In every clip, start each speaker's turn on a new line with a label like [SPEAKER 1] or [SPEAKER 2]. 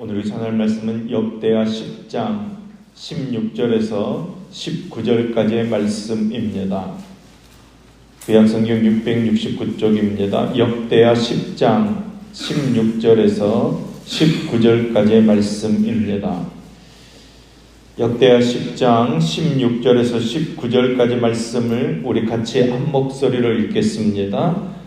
[SPEAKER 1] 오늘 전할 말씀은 역대하 10장 16절에서 19절까지의 말씀입니다. 구약성경 669쪽입니다. 역대하 10장 16절에서 19절까지의 말씀입니다. 역대하 10장 16절에서 19절까지 말씀을 우리 같이 한 목소리로 읽겠습니다.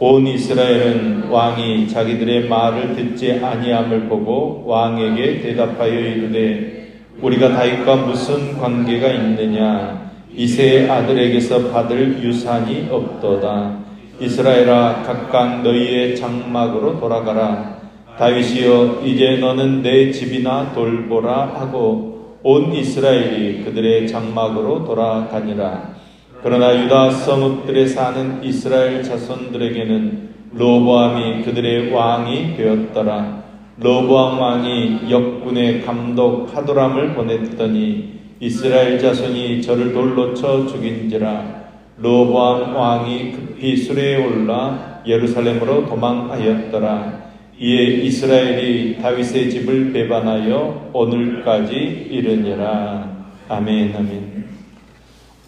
[SPEAKER 1] 온 이스라엘은 왕이 자기들의 말을 듣지 아니함을 보고 왕에게 대답하여 이르되 우리가 다윗과 무슨 관계가 있느냐? 이세의 아들에게서 받을 유산이 없도다. 이스라엘아 각각 너희의 장막으로 돌아가라. 다윗이여 이제 너는 내 집이나 돌보라 하고 온 이스라엘이 그들의 장막으로 돌아가니라 그러나 유다 성읍들에 사는 이스라엘 자손들에게는 로보암이 그들의 왕이 되었더라. 로보암 왕이 역군의 감독 하도람을 보냈더니 이스라엘 자손이 저를 돌로 쳐 죽인지라. 로보암 왕이 급히 수레에 올라 예루살렘으로 도망하였더라. 이에 이스라엘이 다윗의 집을 배반하여 오늘까지 이르니라. 아멘, 아멘.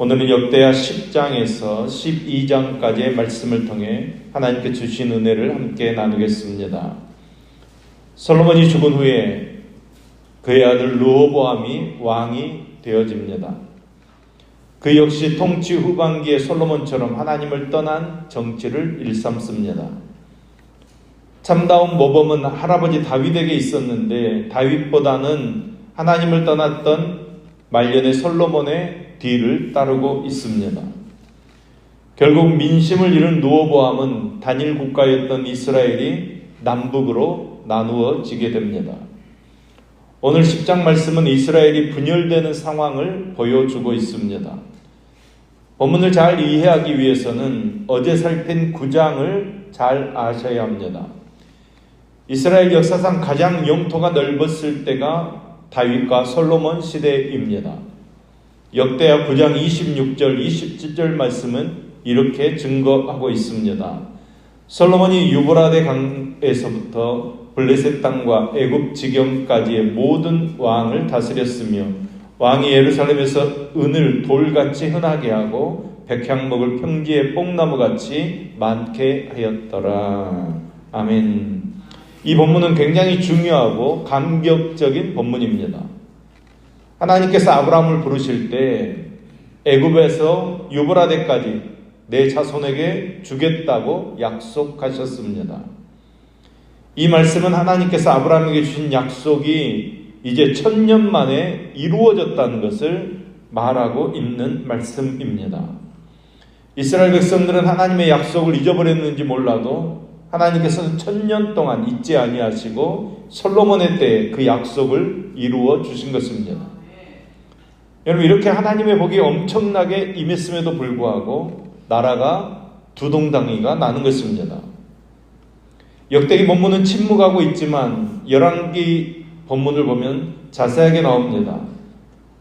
[SPEAKER 1] 오늘은 역대하 10장에서 12장까지의 말씀을 통해 하나님께 주신 은혜를 함께 나누겠습니다. 솔로몬이 죽은 후에 그의 아들 르호보암이 왕이 되어집니다. 그 역시 통치 후반기의 솔로몬처럼 하나님을 떠난 정치를 일삼습니다. 참다운 모범은 할아버지 다윗에게 있었는데 다윗보다는 하나님을 떠났던 말년의 솔로몬의 뒤를 따르고 있습니다. 결국 민심을 잃은 누어보암은 단일 국가였던 이스라엘이 남북으로 나누어지게 됩니다. 오늘 10장 말씀은 이스라엘이 분열되는 상황을 보여주고 있습니다. 본문을 잘 이해하기 위해서는 어제 살핀 9장을 잘 아셔야 합니다. 이스라엘 역사상 가장 영토가 넓었을 때가 다윗과 솔로몬 시대입니다. 역대하 9장 26절 27절 말씀은 이렇게 증거하고 있습니다. 솔로몬이 유브라데 강에서부터 블레셋 땅과 애굽 지경까지의 모든 왕을 다스렸으며 왕이 예루살렘에서 은을 돌같이 흔하게 하고 백향 먹을 평지의 뽕나무같이 많게 하였더라. 아멘. 이 본문은 굉장히 중요하고 감격적인 본문입니다. 하나님께서 아브라함을 부르실 때 애굽에서 유브라데까지 내 자손에게 주겠다고 약속하셨습니다. 이 말씀은 하나님께서 아브라함에게 주신 약속이 이제 천년 만에 이루어졌다는 것을 말하고 있는 말씀입니다. 이스라엘 백성들은 하나님의 약속을 잊어버렸는지 몰라도 하나님께서는 천년 동안 잊지 아니하시고 솔로몬의 때에 그 약속을 이루어 주신 것입니다. 여러분 이렇게 하나님의 복이 엄청나게 임했음에도 불구하고 나라가 두동당이가 나는 것입니다. 역대기 본문은 침묵하고 있지만 열왕기 본문을 보면 자세하게 나옵니다.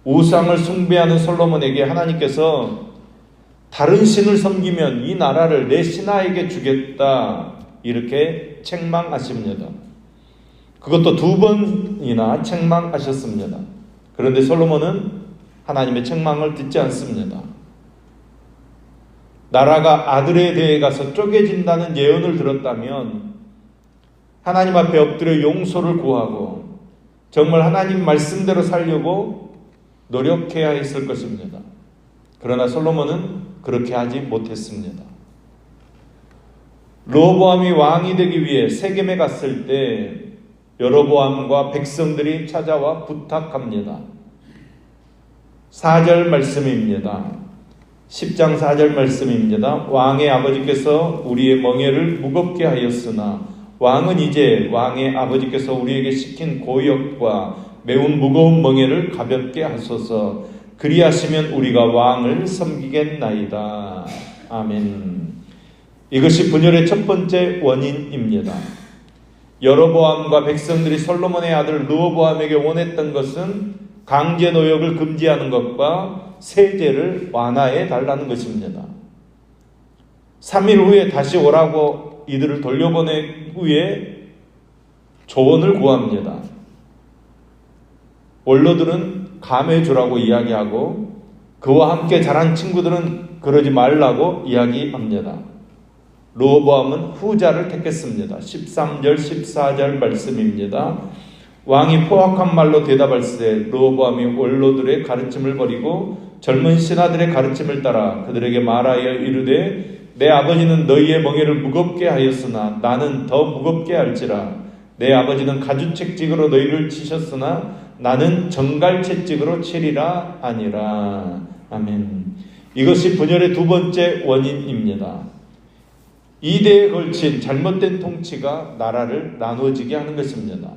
[SPEAKER 1] 우상을 숭배하는 솔로몬에게 하나님께서 다른 신을 섬기면 이 나라를 내 신하에게 주겠다 이렇게 책망하십니다. 그것도 두 번이나 책망하셨습니다. 그런데 솔로몬은 하나님의 책망을 듣지 않습니다. 나라가 아들에 대해 가서 쪼개진다는 예언을 들었다면 하나님 앞에 엎드려 용서를 구하고 정말 하나님 말씀대로 살려고 노력해야 했을 것입니다. 그러나 솔로몬은 그렇게 하지 못했습니다. 로보암이 왕이 되기 위해 세겜에 갔을 때 여로보암과 백성들이 찾아와 부탁합니다. 4절 말씀입니다. 10장 4절 말씀입니다. 왕의 아버지께서 우리의 멍에를 무겁게 하였으나 왕은 이제 왕의 아버지께서 우리에게 시킨 고역과 매운 무거운 멍에를 가볍게 하소서 그리하시면 우리가 왕을 섬기겠나이다. 아멘. 이것이 분열의 첫 번째 원인입니다. 여로보암과 백성들이 솔로몬의 아들 르호보암에게 원했던 것은 강제 노역을 금지하는 것과 세제를 완화해 달라는 것입니다. 3일 후에 다시 오라고 이들을 돌려보낸 후에 조언을 구합니다. 원로들은 감해 주라고 이야기하고 그와 함께 자란 친구들은 그러지 말라고 이야기합니다. 로보암은 후자를 택했습니다. 13절 14절 말씀입니다. 왕이 포악한 말로 대답할세 로보암이 원로들의 가르침을 버리고 젊은 신하들의 가르침을 따라 그들에게 말하여 이르되 내 아버지는 너희의 멍에를 무겁게 하였으나 나는 더 무겁게 할지라 내 아버지는 가주책직으로 너희를 치셨으나 나는 정갈채찍으로 치리라 아니라 아멘. 이것이 분열의 두 번째 원인입니다. 이대에 걸친 잘못된 통치가 나라를 나누어지게 하는 것입니다.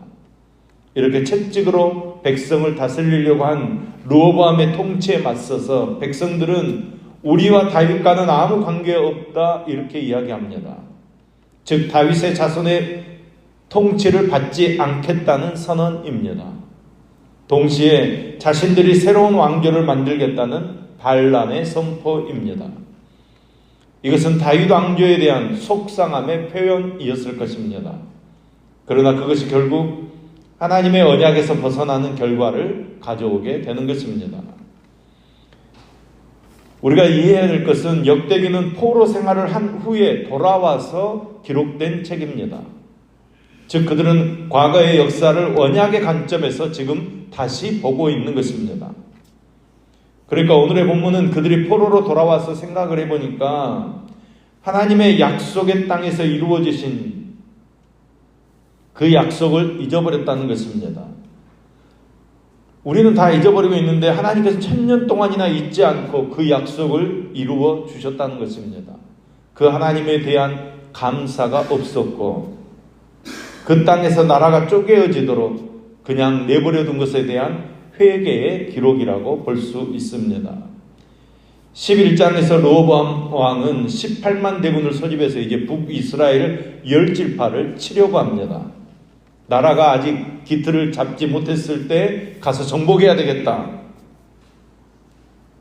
[SPEAKER 1] 이렇게 채찍으로 백성을 다스리려고 한 루어보암의 통치에 맞서서 백성들은 우리와 다윗과는 아무 관계 없다 이렇게 이야기합니다. 즉 다윗의 자손의 통치를 받지 않겠다는 선언입니다. 동시에 자신들이 새로운 왕조를 만들겠다는 반란의 선포입니다. 이것은 다윗 왕조에 대한 속상함의 표현이었을 것입니다. 그러나 그것이 결국 하나님의 언약에서 벗어나는 결과를 가져오게 되는 것입니다. 우리가 이해해야 될 것은 역대기는 포로 생활을 한 후에 돌아와서 기록된 책입니다. 즉 그들은 과거의 역사를 언약의 관점에서 지금 다시 보고 있는 것입니다. 그러니까 오늘의 본문은 그들이 포로로 돌아와서 생각을 해보니까 하나님의 약속의 땅에서 이루어지신 그 약속을 잊어버렸다는 것입니다. 우리는 다 잊어버리고 있는데 하나님께서 천년 동안이나 잊지 않고 그 약속을 이루어 주셨다는 것입니다. 그 하나님에 대한 감사가 없었고 그 땅에서 나라가 쪼개어지도록 그냥 내버려 둔 것에 대한 회개의 기록이라고 볼 수 있습니다. 11장에서 로보암 왕은 18만 대군을 소집해서 이제 북이스라엘 열질파를 치려고 합니다. 나라가 아직 기틀을 잡지 못했을 때 가서 정복해야 되겠다.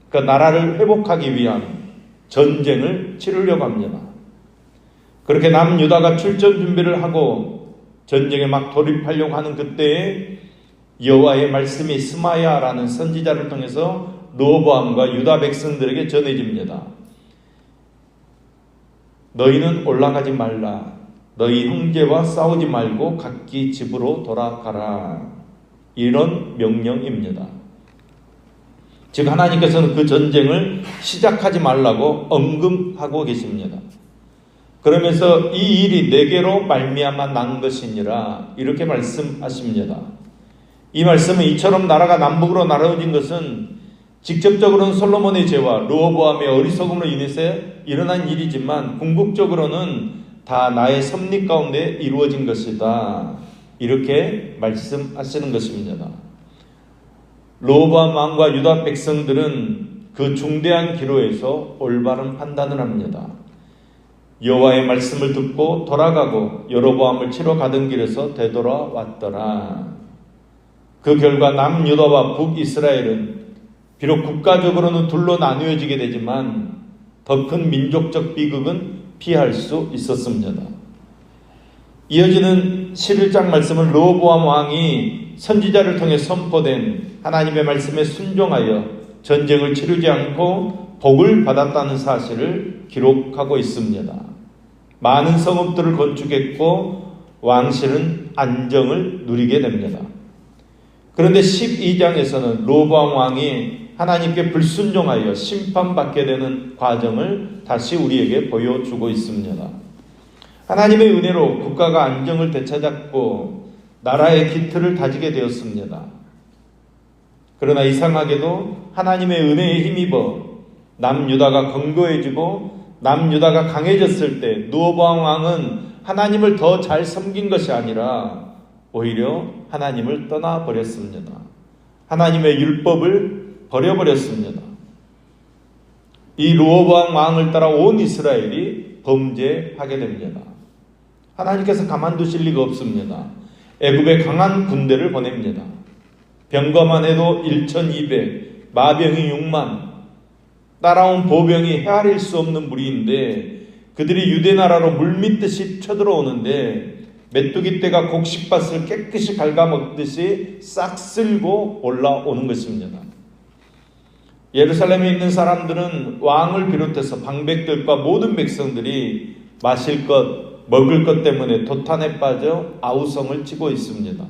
[SPEAKER 1] 그 나라를 회복하기 위한 전쟁을 치르려고 합니다. 그렇게 남유다가 출전 준비를 하고 전쟁에 막 돌입하려고 하는 그때에 여호와의 말씀이 스마야라는 선지자를 통해서 로보암과 유다 백성들에게 전해집니다. 너희는 올라가지 말라. 너희 형제와 싸우지 말고 각기 집으로 돌아가라. 이런 명령입니다. 즉 하나님께서는 그 전쟁을 시작하지 말라고 언금하고 계십니다. 그러면서 이 일이 내게로 말미암아 난 것이니라 이렇게 말씀하십니다. 이 말씀은 이처럼 나라가 남북으로 나눠진 것은 직접적으로는 솔로몬의 죄와 르호보암의 어리석음으로 인해서 일어난 일이지만 궁극적으로는 다 나의 섭리 가운데 이루어진 것이다. 이렇게 말씀하시는 것입니다. 르호보암 왕과 유다 백성들은 그 중대한 기로에서 올바른 판단을 합니다. 여호와의 말씀을 듣고 돌아가고 여로보암을 치러 가던 길에서 되돌아왔더라. 그 결과 남유다와 북이스라엘은 비록 국가적으로는 둘로 나누어지게 되지만 더 큰 민족적 비극은 피할 수 있었습니다. 이어지는 11장 말씀은 로보암 왕이 선지자를 통해 선포된 하나님의 말씀에 순종하여 전쟁을 치르지 않고 복을 받았다는 사실을 기록하고 있습니다. 많은 성읍들을 건축했고 왕실은 안정을 누리게 됩니다. 그런데 12장에서는 로보암 왕이 하나님께 불순종하여 심판받게 되는 과정을 다시 우리에게 보여주고 있습니다. 하나님의 은혜로 국가가 안정을 되찾았고 나라의 기틀을 다지게 되었습니다. 그러나 이상하게도 하나님의 은혜에 힘입어 남유다가 건거해지고 남유다가 강해졌을 때 누어보암 왕은 하나님을 더 잘 섬긴 것이 아니라 오히려 하나님을 떠나버렸습니다. 하나님의 율법을 버려버렸습니다. 이 루어방 왕을 따라 온 이스라엘이 범죄하게 됩니다. 하나님께서 가만두실 리가 없습니다. 애굽에 강한 군대를 보냅니다. 병거만 해도 1,200, 마병이 6만, 따라온 보병이 헤아릴 수 없는 무리인데 그들이 유대 나라로 물밀듯이 쳐들어오는데 메뚜기 떼가 곡식밭을 깨끗이 갉아먹듯이 싹 쓸고 올라오는 것입니다. 예루살렘에 있는 사람들은 왕을 비롯해서 방백들과 모든 백성들이 마실 것, 먹을 것 때문에 도탄에 빠져 아우성을 치고 있습니다.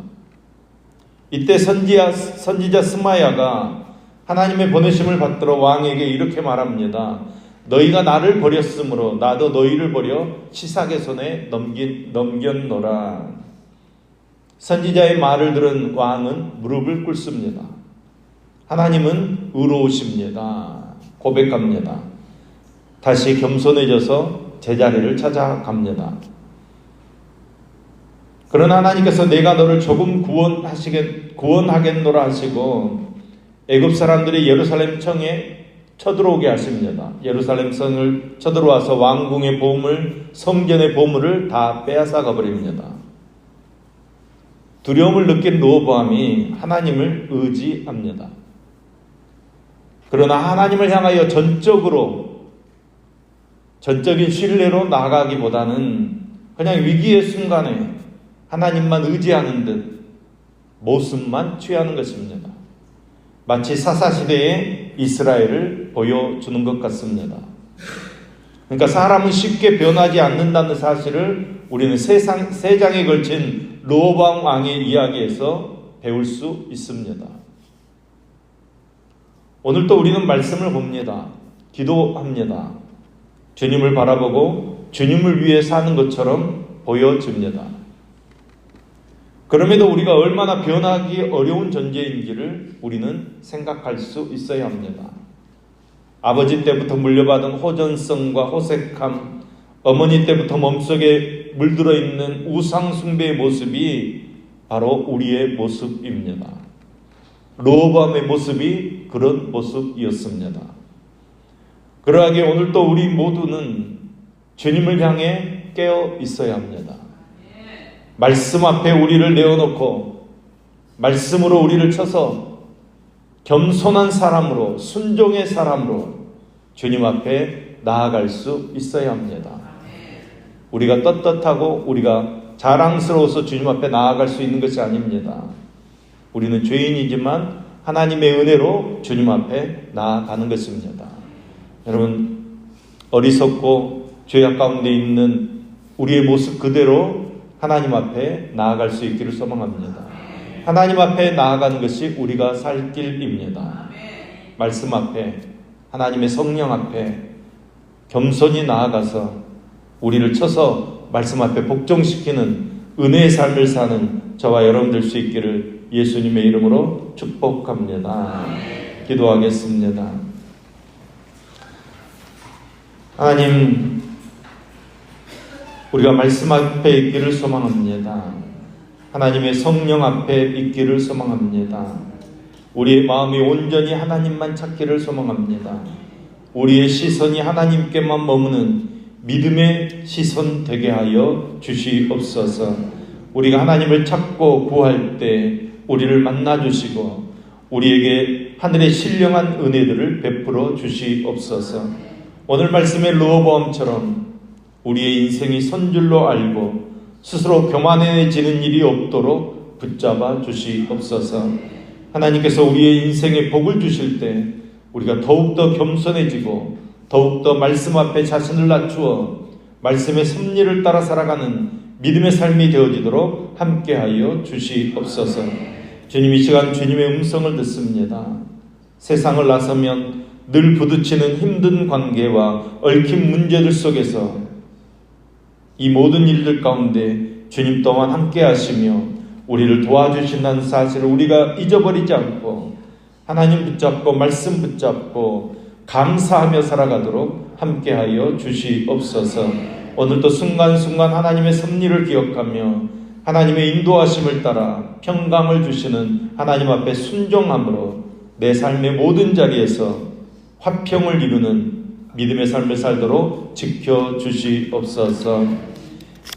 [SPEAKER 1] 이때 선지자, 선지자 스마야가 하나님의 보내심을 받들어 왕에게 이렇게 말합니다. 너희가 나를 버렸으므로 나도 너희를 버려 시삭의 손에 넘긴, 넘겼노라. 선지자의 말을 들은 왕은 무릎을 꿇습니다. 하나님은 의로우십니다. 고백합니다. 다시 겸손해져서 제자리를 찾아갑니다. 그러나 하나님께서 내가 너를 조금 구원하시겠, 구원하겠노라 하시고 애굽 사람들이 예루살렘 청에 쳐들어오게 하십니다. 예루살렘 성을 쳐들어와서 왕궁의 보물, 성전의 보물을 다 빼앗아 가 버립니다. 두려움을 느낀 로보암이 하나님을 의지합니다. 그러나 하나님을 향하여 전적으로 전적인 신뢰로 나아가기보다는 그냥 위기의 순간에 하나님만 의지하는 듯 모습만 취하는 것입니다. 마치 사사시대의 이스라엘을 보여주는 것 같습니다. 그러니까 사람은 쉽게 변하지 않는다는 사실을 우리는 세상, 세 장에 걸친 로방 왕의 이야기에서 배울 수 있습니다. 오늘도 우리는 말씀을 봅니다. 기도합니다. 주님을 바라보고 주님을 위해 사는 것처럼 보여집니다. 그럼에도 우리가 얼마나 변하기 어려운 존재인지를 우리는 생각할 수 있어야 합니다. 아버지 때부터 물려받은 호전성과 호색함, 어머니 때부터 몸속에 물들어 있는 우상숭배의 모습이 바로 우리의 모습입니다. 로밤의 모습이 그런 모습이었습니다. 그러하게 오늘도 우리 모두는 주님을 향해 깨어 있어야 합니다. 말씀 앞에 우리를 내어놓고 말씀으로 우리를 쳐서 겸손한 사람으로 순종의 사람으로 주님 앞에 나아갈 수 있어야 합니다. 우리가 떳떳하고 우리가 자랑스러워서 주님 앞에 나아갈 수 있는 것이 아닙니다. 우리는 죄인이지만 하나님의 은혜로 주님 앞에 나아가는 것입니다. 여러분 어리석고 죄악 가운데 있는 우리의 모습 그대로 하나님 앞에 나아갈 수 있기를 소망합니다. 하나님 앞에 나아가는 것이 우리가 살 길입니다. 말씀 앞에, 하나님의 성령 앞에 겸손히 나아가서 우리를 쳐서 말씀 앞에 복종시키는 은혜의 삶을 사는 저와 여러분 될 수 있기를 예수님의 이름으로 축복합니다. 기도하겠습니다. 하나님, 우리가 말씀 앞에 있기를 소망합니다. 하나님의 성령 앞에 있기를 소망합니다. 우리의 마음이 온전히 하나님만 찾기를 소망합니다. 우리의 시선이 하나님께만 머무는 믿음의 시선 되게 하여 주시옵소서. 우리가 하나님을 찾고 구할 때 우리를 만나 주시고 우리에게 하늘의 신령한 은혜들을 베풀어 주시옵소서. 오늘 말씀의 로보암처럼 우리의 인생이 선줄로 알고 스스로 교만해지는 일이 없도록 붙잡아 주시옵소서. 하나님께서 우리의 인생에 복을 주실 때 우리가 더욱더 겸손해지고 더욱더 말씀 앞에 자신을 낮추어 말씀의 섭리를 따라 살아가는 믿음의 삶이 되어지도록 함께하여 주시옵소서. 주님 이 시간 주님의 음성을 듣습니다. 세상을 나서면 늘 부딪히는 힘든 관계와 얽힌 문제들 속에서 이 모든 일들 가운데 주님 또한 함께 하시며 우리를 도와주신다는 사실을 우리가 잊어버리지 않고 하나님 붙잡고 말씀 붙잡고 감사하며 살아가도록 함께하여 주시옵소서. 오늘도 순간순간 하나님의 섭리를 기억하며 하나님의 인도하심을 따라 평강을 주시는 하나님 앞에 순종함으로 내 삶의 모든 자리에서 화평을 이루는 믿음의 삶을 살도록 지켜 주시옵소서.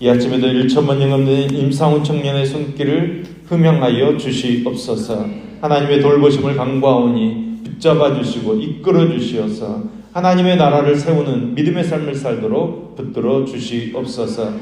[SPEAKER 1] 이 아침에도 1천만 영 없는 임상훈 청년의 손길을 흠양하여 주시옵소서. 하나님의 돌보심을 강구하오니 붙잡아 주시고 이끌어 주시어서 하나님의 나라를 세우는 믿음의 삶을 살도록 붙들어 주시옵소서.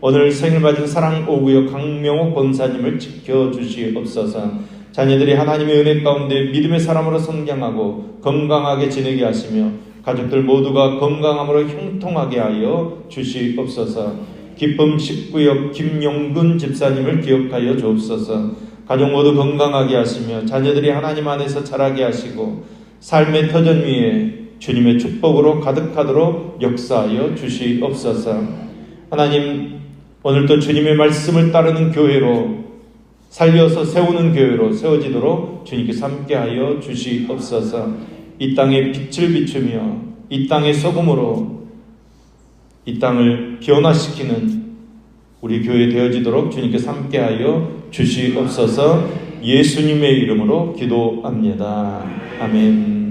[SPEAKER 1] 오늘 생일 맞은 사랑 오구역 강명옥 권사님을 지켜 주시옵소서. 자녀들이 하나님의 은혜 가운데 믿음의 사람으로 성장하고 건강하게 지내게 하시며 가족들 모두가 건강함으로 형통하게 하여 주시옵소서. 기쁨 19역 김용근 집사님을 기억하여 주옵소서. 가족 모두 건강하게 하시며 자녀들이 하나님 안에서 자라게 하시고 삶의 터전 위에 주님의 축복으로 가득하도록 역사하여 주시옵소서. 하나님 오늘도 주님의 말씀을 따르는 교회로 살려서 세우는 교회로 세워지도록 주님께서 함께하여 주시옵소서. 이 땅에 빛을 비추며 이 땅의 소금으로 이 땅을 변화시키는 우리 교회 되어지도록 주님께서 함께하여 주시옵소서. 예수님의 이름으로 기도합니다. 아멘.